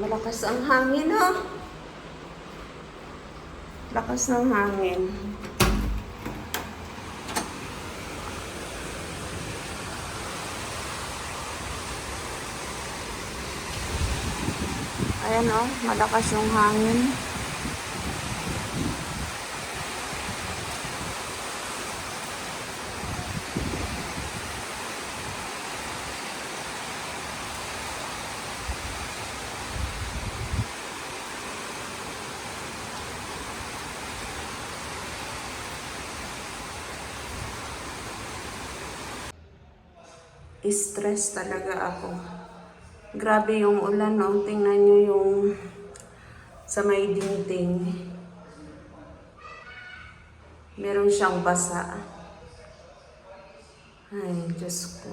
Malakas ang hangin, oh. Lakas ng hangin. Ayan, oh. Malakas yung hangin. Stress talaga ako. Grabe yung ulan, no? Tingnan nyo yung sa may dingding. Meron siyang basa. Ay, Diyos ko.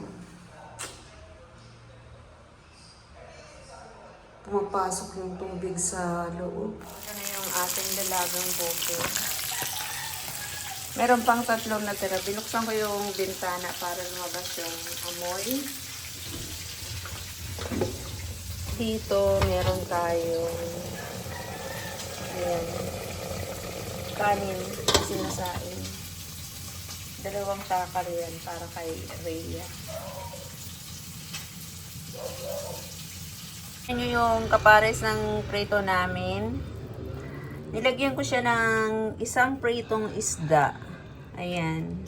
Pumapasok yung tubig sa loob. Ito na yung ating dalagang bukid. Meron pang tatlong natira. Binuksan ko yung bintana para lumabas yung amoy. Dito, meron tayong ayan, kanin, sinasain. Dalawang takal yan para kay Rhea. Yan nyo yung kapares ng prito namin. Nilagyan ko siya ng isang pritong isda. Ayan.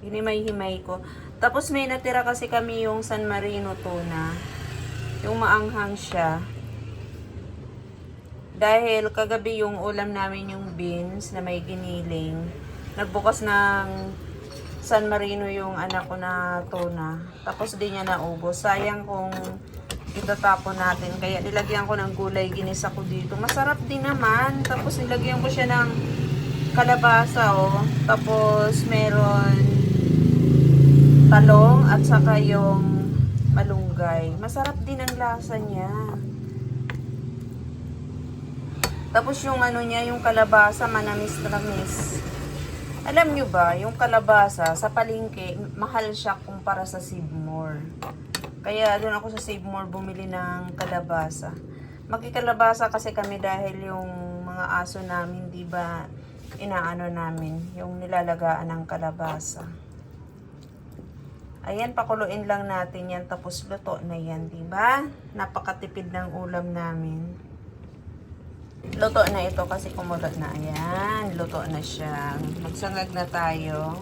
Hinimay-himay ko. Tapos may natira kasi kami yung San Marino tuna. Yung maanghang siya. Dahil kagabi yung ulam namin yung beans na may giniling. Nagbukas ng San Marino yung anak ko na tuna. Tapos di niya naubos. Sayang kung itatapon natin. Kaya nilagyan ko ng gulay, ginisa ko dito. Masarap din naman. Tapos nilagyan ko siya ng kalabasa, oh. Tapos meron talong at saka yung malunggay. Masarap din ang lasa niya. Tapos yung ano niya, yung kalabasa, manamis-namis. Alam nyo ba, yung kalabasa sa palengke, mahal siya kumpara sa Sibmore. Kaya doon ako sa Save More bumili ng kalabasa. Magkikalabasa kasi kami dahil yung mga aso namin, di ba, inaano namin, yung nilalagaan ng kalabasa. Ayan, pakuluin lang natin yan, tapos luto na yan, ba? Napakatipid ng ulam namin. Luto na ito kasi kumulot na. Ayan, luto na siya. Magsangag na tayo.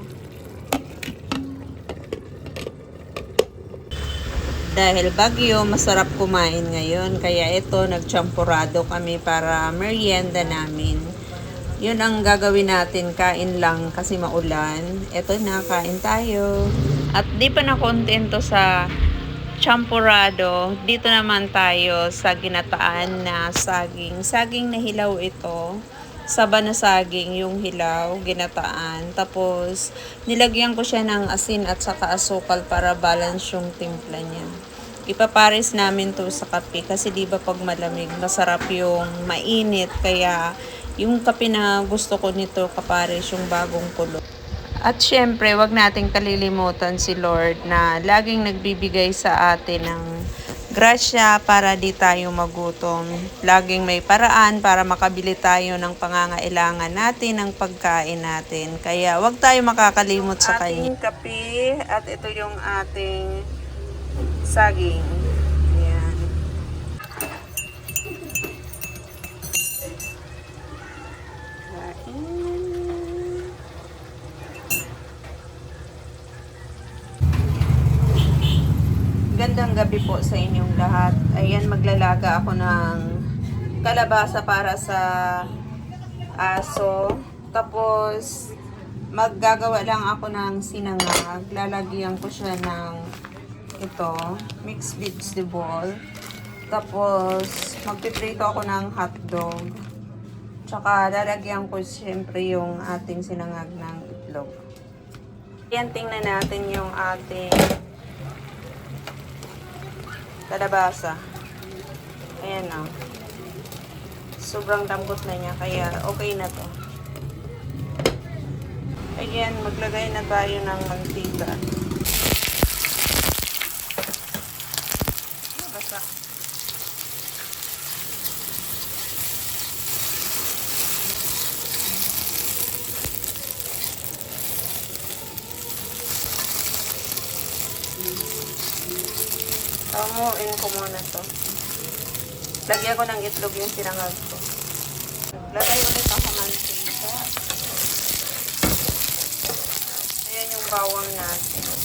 Dahil bagyo, masarap kumain ngayon. Kaya ito, nagchampurado kami para merienda namin. Yun ang gagawin natin, kain lang kasi maulan. Ito na, kain tayo. At di pa na kontento sa champurado. Dito naman tayo sa ginataan na saging. Saging na hilaw ito. Saba na saging yung hilaw, ginataan. Tapos, nilagyan ko siya ng asin at saka asukal para balance yung timpla niya. Ipapares namin to sa kape kasi di ba pag malamig, masarap yung mainit. Kaya, yung kape na gusto ko nito kapares yung bagong kulo. At syempre, wag nating kalilimutan si Lord na laging nagbibigay sa atin ng grasya para di tayo magutom. Laging may paraan para makabili tayo ng pangangailangan natin, ng pagkain natin. Kaya wag tayo makakalimot sa kanya. Ating kape at ito yung ating saging. Gandang gabi po sa inyong lahat. Ayan, maglalaga ako ng kalabasa para sa aso. Tapos, maggagawa lang ako ng sinangag. Lalagyan ko siya ng ito, mixed vegetable. Tapos, magpiprito ako ng hotdog. Tsaka, lalagyan ko siyempre yung ating sinangag ng itlog. Yan, tingnan natin yung ating kalabasa. Ayan na. Sobrang lambot na niya, kaya okay na to. Ayan, maglagay na tayo ng mantika. Basa. Panguin ko muna to. Lagyan ko ng itlog yung sinangag ko. Lagay ulit ako mantika. Ayan yung bawang natin.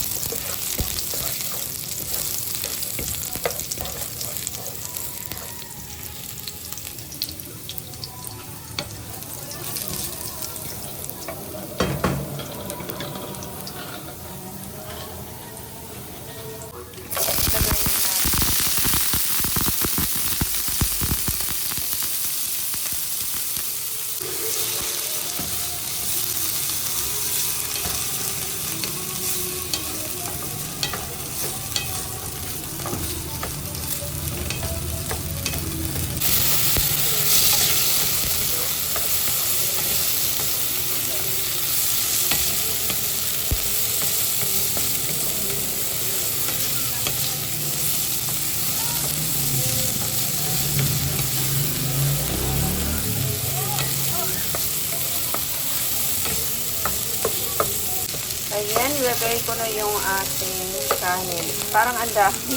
Ayan, ilagay ko na yung ating kanin. Parang ang dami.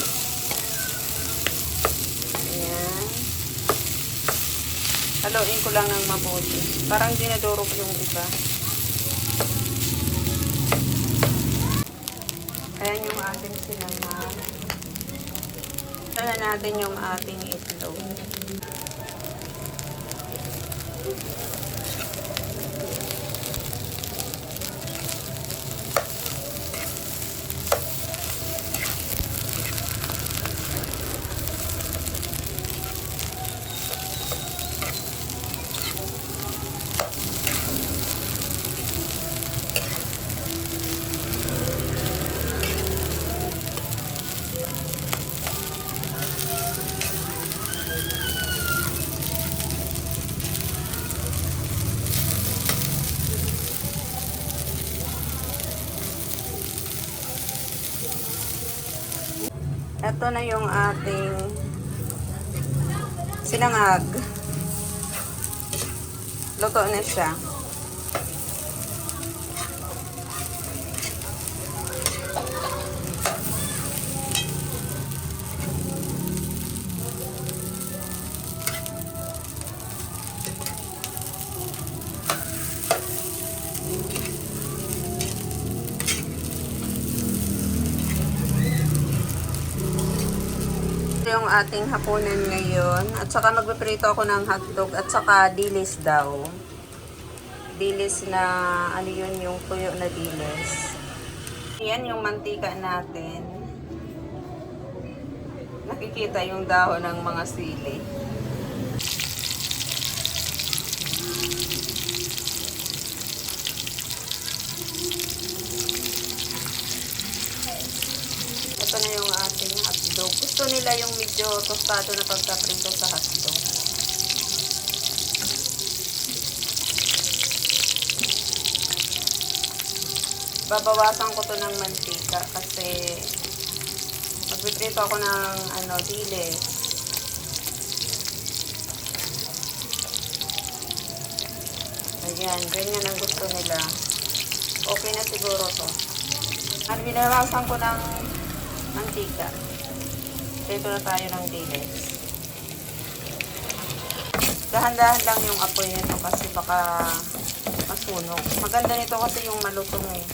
Ayan. Haluin ko lang ng mabuti. Parang dinadurog yung iba. Ayan yung ating sinamag. Ito na natin yung ating itlog. Ito na yung ating sinangag. Luto na siya. Yung ating hapunan ngayon. At saka magpiprito ako ng hotdog at saka dilis daw. Dilis na, ano yun, yung tuyo na dilis. Yan yung mantika natin. Nakikita yung dahon ng mga sili. Ito na yung ating hotdog. Gusto nila yung medyo tostado na pagkaprito sa hotdog. Babawasan ko to ng mantika kasi magpiprito ako ng ano, dilis. Ayan, ganyan ang gusto nila. Okay na siguro to. At binawasan ko ng mantika. Na tayo ng dilis. Dahan-dahan lang yung apoy nito kasi baka masunog. Maganda nito kasi yung malutong eh.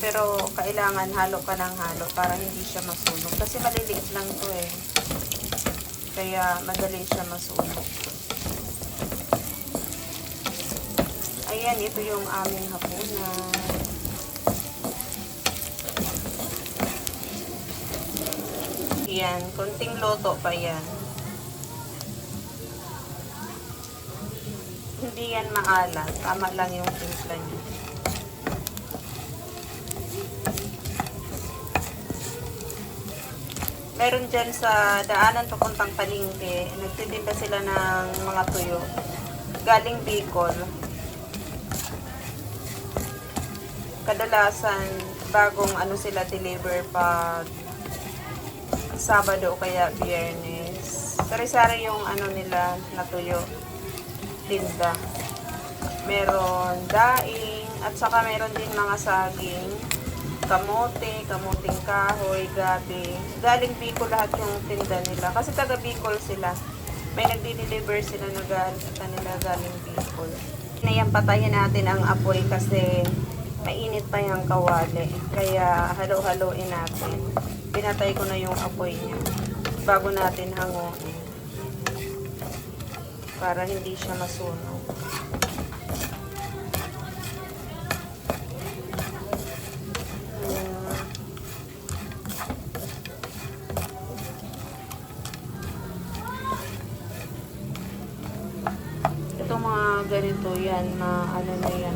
Pero kailangan halo ka ng halo para hindi siya masunog. Kasi maliliit lang to eh. Kaya madali siya masunog. Ayan, ito yung aming hapunan. Yan, konting loto pa yan. Hindi yan maalat. Tama lang yung timpla niya. Meron dyan sa daanan papuntang palingke. Nagtitinda sila ng mga tuyo. Galing Bicol. Kadalasan, bagong ano sila deliver pag Sabado kaya Biyernes. Sari-sari yung ano nila natuyo. Tinda. Meron daing at saka meron din mga saging. kamote, kamuting kahoy, gabi. Galing Bicol lahat yung tinda nila. Kasi taga Bicol sila. May nagdi-deliver sila na kanila galing Bicol. Ngayon natin ang apoy kasi mainit pa yung kawali. Kaya halo-haloin natin. Pinatay ko na yung apoy niya bago natin hanguin. Para hindi siya masunog. Itong mga ganito yan, na ano na yan,